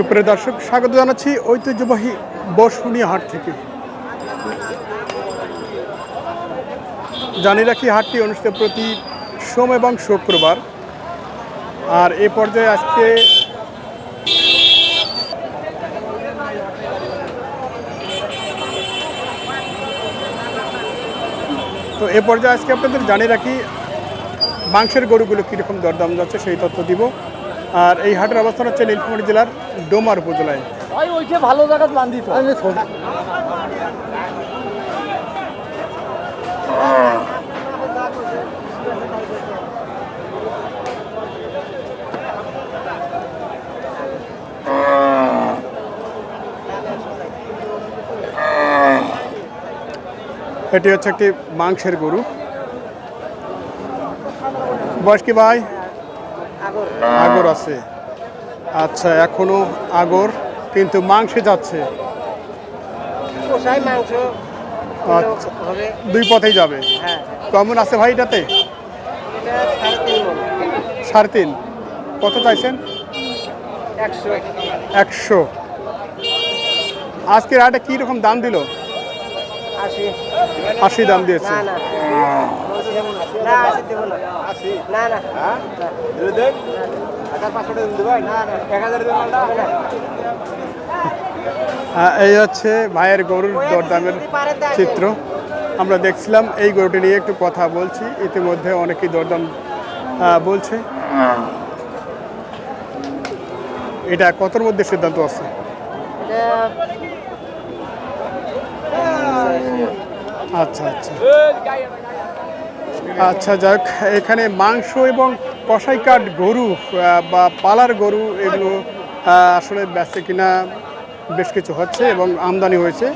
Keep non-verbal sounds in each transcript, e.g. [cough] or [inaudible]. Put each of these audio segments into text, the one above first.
সুপ্রিয় দর্শক, স্বাগত জানাচ্ছি ঐতিহ্যবাহী বসুনিয়া হাট থেকে। জানি রাখি হাটটি অনুষ্ঠিত প্রতি সোম এবং শুক্রবার। আর এ পর্যায়ে আজকে তো এ পর্যায়ে আজকে আপনাদের জানি রাখি, মাংসের গরুগুলো কীরকম দরদাম যাচ্ছে সেই তথ্য দিব। আর এই হাটের অবস্থান হচ্ছে নীলফামারী জেলার ডোমার উপজেলায়। ভাই ওইটা ভালো জায়গা বান্ধিত এটি হচ্ছে একটি মাংসের গরু। বয়স কি ভাই? আগর আছে। আচ্ছা এখনও আগর কিন্তু মাংসে যাচ্ছে। আচ্ছা দুই পথেই যাবে। হ্যাঁ। কেমন আছে ভাই এটাতে? সাড়ে তিন কত চাইছেন? একশো। একশো। আজকের হাটে কী রকম দাম দিল? আশি। দাম দিয়েছে। না না না। আশি দেবো না না। না? এই হচ্ছে ভাইয়ের গরুর দরদামের চিত্র। আমরা দেখছিলাম এই গরুটি নিয়ে একটু কথা বলছি। ইতিমধ্যে অনেকেই দরদাম আহ, বলছে। এটা কতর মধ্যে সিদ্ধান্ত আছে আচ্ছা আচ্ছা। আচ্ছা যাক, এখানে মাংস এবং কষাই কাঠ গরু বা পালার গরু এগুলো আসলে বেচে কিনা বেশ কিছু হচ্ছে এবং আমদানি হয়েছে।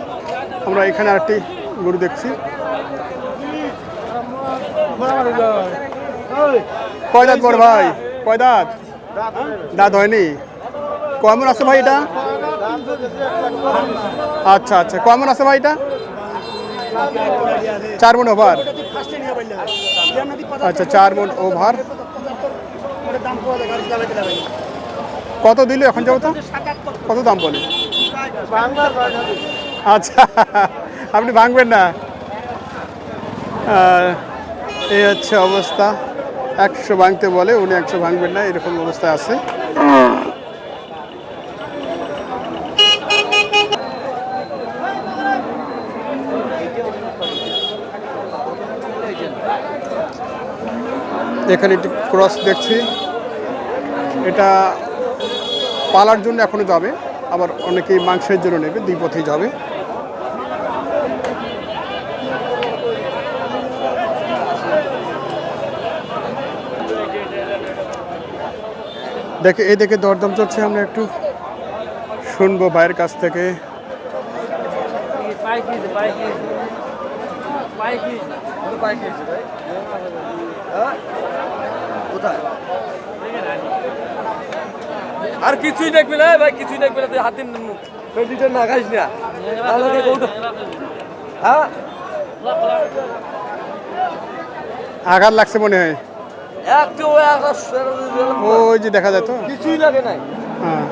আমরা এখানে আরেকটি গরু দেখছি। কয় দাঁত বড় ভাই? কয় দাঁত? দাঁত হয়নি। কেমন আছে ভাই এটা? আচ্ছা আচ্ছা কেমন আছে ভাই এটা? চার মন ওভার। আচ্ছা চার মোট ওভার। কত দিল এখন যাব তো? কত দাম বলে? আচ্ছা আপনি ভাঙবেন না। এই হচ্ছে অবস্থা। একশো ভাঙতে বলে, উনি একশো ভাঙবেন না, এরকম অবস্থা আছে। এখানে একটি ক্রস দেখছি। এটা পালার জন্য এখনও যাবে। আবার অনেকেই মাংসের জন্য নেবে, দুই পথেই যাবে। দেখে এই দেখে দরদাম চলছে, আমরা একটু শুনব ভাইয়ের কাছ থেকে। আর কিছুই দেখবি না ভাই কিছুই দেখবি না তুই হাত দিন পেটিটা না খাইস না। তাহলে হ্যাঁ? আঘাত লাগছে মনে হয়। ওই যে দেখা যায় তো। কিছুই লাগে নাই। হ্যাঁ।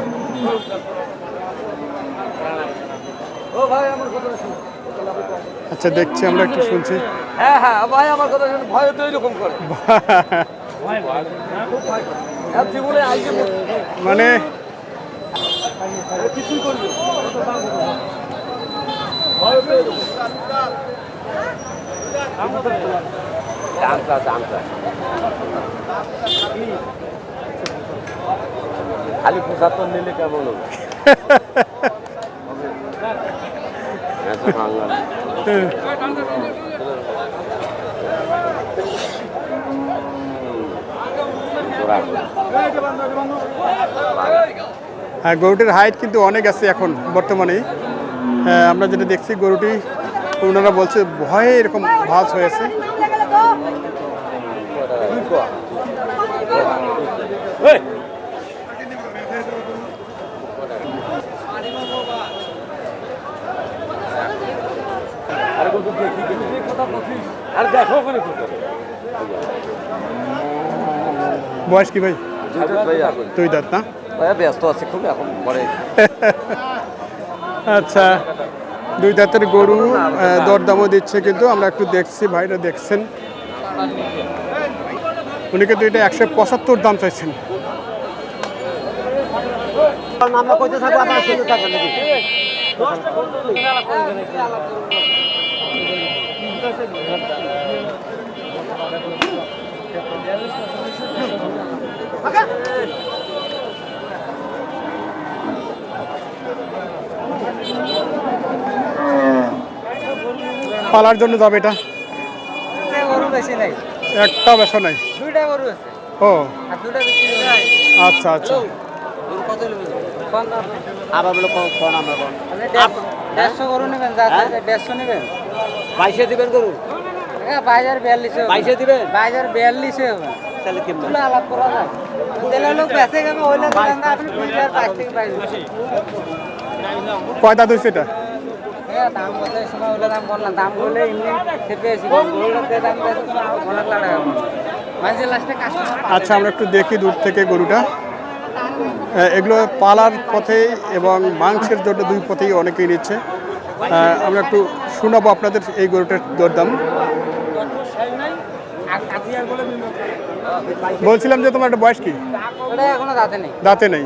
ও ভাই আমার কথা আচ্ছা দেখছি আমরা একটু শুনছি। হ্যাঁ হ্যাঁ ভাই আমার কথা শুন ভয় তো এরকম করে। আজকে মানে কিছুই করবি খালি পঁচাত্তর নিলে কেমন হবে? [laughs] হ্যাঁ গরুটির হাইট কিন্তু অনেক আছে এখন বর্তমানে হ্যাঁ, আমরা যেটা দেখছি গরুটি ওনারা বলছে ভয়ে এরকম ভাঁজ হয়েছে। আর দেখো ওখানে বয়স কি ভাই? দুই দাঁত না? ভাইয়া ব্যস্ত আছে খুব এখন পরে [laughs] আচ্ছা দুই দাঁতের গরু দরদামও দিচ্ছে কিন্তু আমরা একটু দেখছি ভাইরা দেখছেন। উনি কিন্তু এটা একশো পঁচাত্তর দাম চাইছেন। আমরা কইতে থাকব আপনারা শুনতে থাকবেন নাকি? পালার জন্য যাবে এটা? গরু বেশি নাই। একটা বেসা নাই। দুইটা গরু ও। আর দুইটা বিক্রি যায় আচ্ছা আচ্ছা। আবার বলে কোন আমরা দেড়শো গরু নেবেন যা দেড়শো নেবেন। বাইশে দিবেন গরু? বাজার বিয়াল্লিশে বাইশে দিবেন? বাজার বিয়াল্লিশে তাহলে কেমন তুলে আলাপ করা যায়। তেলে লোক বেঁচে গেবে ওইলে দোকান আপনি কুড়ি হাজার থেকে বাইশ কয় দাঁত হয়েছে এটা? হ্যাঁ আচ্ছা আমরা একটু দেখি দূর থেকে গরুটা। এগুলো পালার পথে এবং মাংসের জন্য দুই পথেই অনেকেই নিচ্ছে। আমরা একটু শোনাবো আপনাদের এই গরুটার দরদাম। বলছিলাম যে তোমার একটা বয়স কি? দাঁতে নেই।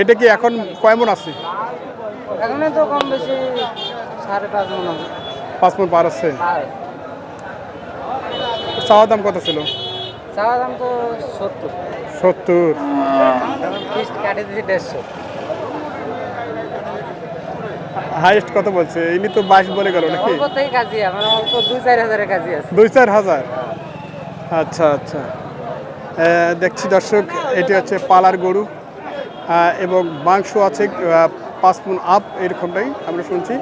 এটা কি এখন কয়মন আছে? পাঁচ মন পার আছে। চাওয়া দাম কত ছিল? চাওয়া দাম তো সত্তর। সত্তর। কাটে দিয়েছি দেড়শো। হাইয়েস্ট কত বলছে? ইনি তো বাইশ বলে গেল নাকি? অল্পতেই মানে অল্প দুই চার হাজারের আছে। দুই চার হাজার? আচ্ছা আচ্ছা। দেখছি দর্শক এটি হচ্ছে পালার গরু এবং মাংস আছে পাঁচ মন আপ এরকমটাই আমরা শুনছি।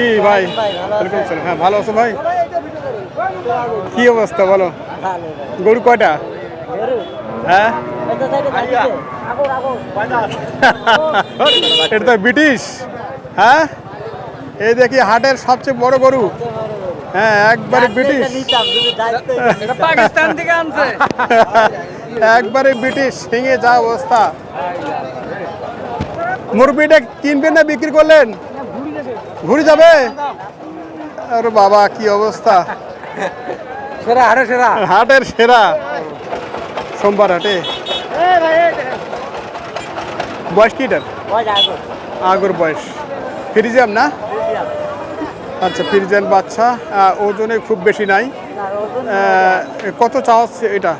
কি ভাই? ওয়ালাইকুম আসসালাম। হ্যাঁ ভালো আছো ভাই? কি অবস্থা বলো? গরু কয়টা? হ্যাঁ? এটা তো ব্রিটিশ। হ্যাঁ? এই দেখি হাটের সবচেয়ে বড় গরু। হ্যাঁ একবারে ব্রিটিশ। পাকিস্তান থেকে আনছে। একবারে ব্রিটিশ ভেঙে যা অবস্থা। মুরগিটা কিনবেন না বিক্রি করলেন? ঘুরে যাবে? আরে বাবা কি অবস্থা? সেরা আরে সেরা। হাটের সেরা। সোমবার হাটে। বয়স কি এটার? আগর। বয়স। ফ্রিজিয়াম না? আচ্ছা ফ্রিজিয়ান বাচ্চা। ওজনে খুব বেশি নাই। কত চাওয়া হচ্ছে এটা?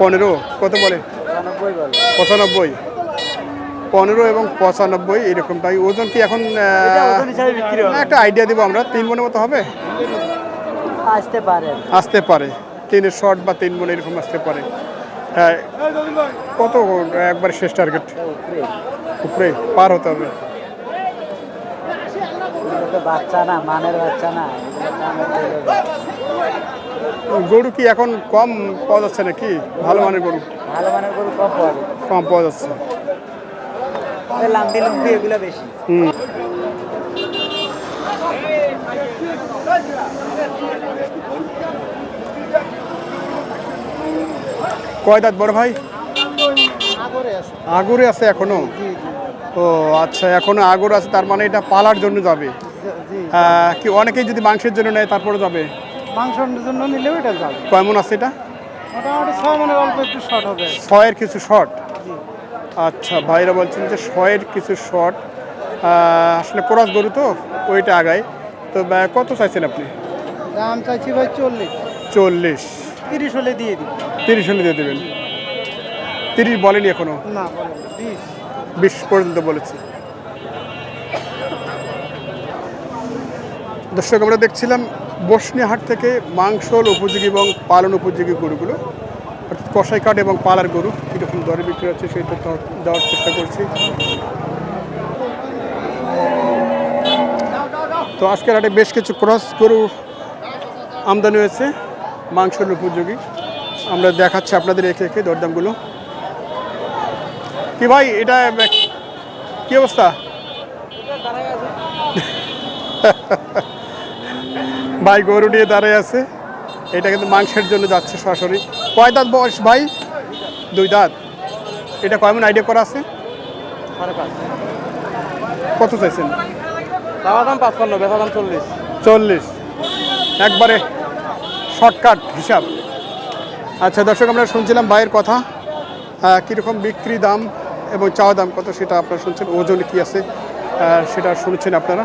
পনেরো কত বলে। পঁচানব্বই। পনেরো এবং পঁচানব্বই এরকমটাই। ওজন কি এখন একটা আইডিয়া দিব আমরা। তিন মনের মতো হবে? আসতে পারে। আসতে পারে। তিনের শর্ট বা তিন মনে এরকম আসতে পারে। হ্যাঁ কত একবার শেষ টার্গেট উপরে পার হতে হবে। বাচ্চা না মানের বাচ্চা না। গরু কি এখন কম পাওয়া যাচ্ছে নাকি? ভালো মানের গরু? ভালো মানের গরু কম পাওয়া কম পাওয়া যাচ্ছে। লাম্বি লুম্বি এগুলো বেশি। কয় দাঁত বড় ভাই? আগরে আছে এখনও? ও আচ্ছা এখনও আগর আছে তার মানে এটা পালার জন্য যাবে। কি অনেকেই যদি মাংসের জন্য নেয় তারপরে যাবে? মাংসের জন্য নিলেও এটা যাবে। কয়মন আছে এটা? মোটামুটি ছয় মনে অল্প একটু শর্ট হবে। ছয়ের কিছু শর্ট আচ্ছা ভাইরা বলছেন যে শয়ের কিছু শর্ট আসলে কোরাস গরু তো ওইটা আগায়। তো কত চাইছেন আপনি? দাম চাইছি ভাই চল্লিশ। চল্লিশ। তিরিশ হলে দিয়ে দিই তিরিশ হলে দিয়ে দেবেন? তিরিশ বলেনি এখনও? না বিশ। বিশ পর্যন্ত বলেছে। দর্শক আমরা দেখছিলাম বসনিহাট থেকে মাংসল উপযোগী এবং পালন উপযোগী গরুগুলো। অর্থাৎ কষাই কাঠ এবং পালার গরু কীরকম দরে বিক্রি হচ্ছে, সেই তথ্য দেওয়ার চেষ্টা করছি। তো আজকের হাটে বেশ কিছু ক্রস গরু আমদানি হয়েছে, মাংসের উপযোগী। আমরা দেখাচ্ছি আপনাদের একে একে দরদামগুলো। কি ভাই, এটা, কি অবস্থা? ভাই, গরু নিয়ে দাঁড়ায় আছে। এটা কিন্তু মাংসের জন্য যাচ্ছে সরাসরি। কয় দাঁত বয়স ভাই? দুই দাঁত। এটা কয়মন আইডিয়া করা আছে? কত চাইছেন? দাম দাম পাঁচপান্ন বেচা দাম চল্লিশ। চল্লিশ। একবারে শর্টকাট হিসাব। আচ্ছা দর্শক আমরা শুনছিলাম ভাইয়ের কথা। কীরকম বিক্রি দাম এবং চাওয়া দাম কত সেটা আপনারা শুনছেন? ওজন কি আছে? সেটা শুনছেন আপনারা।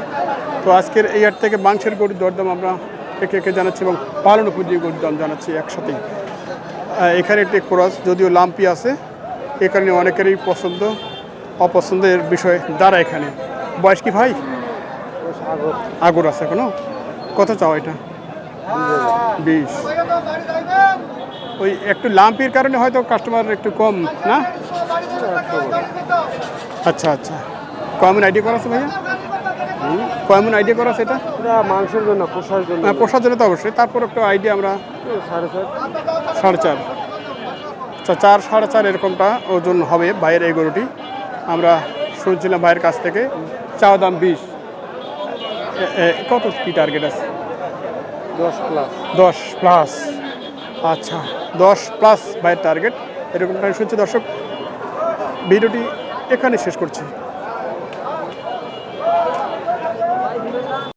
তো আজকের এই হাট থেকে মাংসের গরুর দরদাম আমরা একে একে জানাচ্ছি এবং পালন উপযোগী গরুর দাম জানাচ্ছি একসাথেই। এখানে একটি ক্রস যদিও লাম্পি আছে এখানে অনেকেরই পছন্দ অপছন্দের বিষয় দ্বারা এখানে। বয়স কি ভাই? আগর আছে এখনও? কত চাও এটা? বিশ। ওই একটু লাম্পির কারণে হয়তো কাস্টমার একটু কম না? আচ্ছা আচ্ছা। কয়মন আইডিয়া করা আছে ভাইয়া? কয়মন আইডিয়া করা আছে এটা? মাংসের জন্য পোষার জন্য। পোষার জন্য তো অবশ্যই। তারপর একটু আইডিয়া আমরা সাড়ে সাড়ে চার। আচ্ছা চার সাড়ে চার এরকমটা ওজন হবে ভাইয়ের এই গরুটি। আমরা শুনছিলাম ভাইয়ের কাছ থেকে চাওয়া দাম বিশ। কত কি টার্গেট আছে? দশ প্লাস দশ প্লাস আচ্ছা দশ প্লাস ভাইয়ের টার্গেট এরকমটা শুনছি দর্শক। ভিডিওটি এখানে শেষ করছি।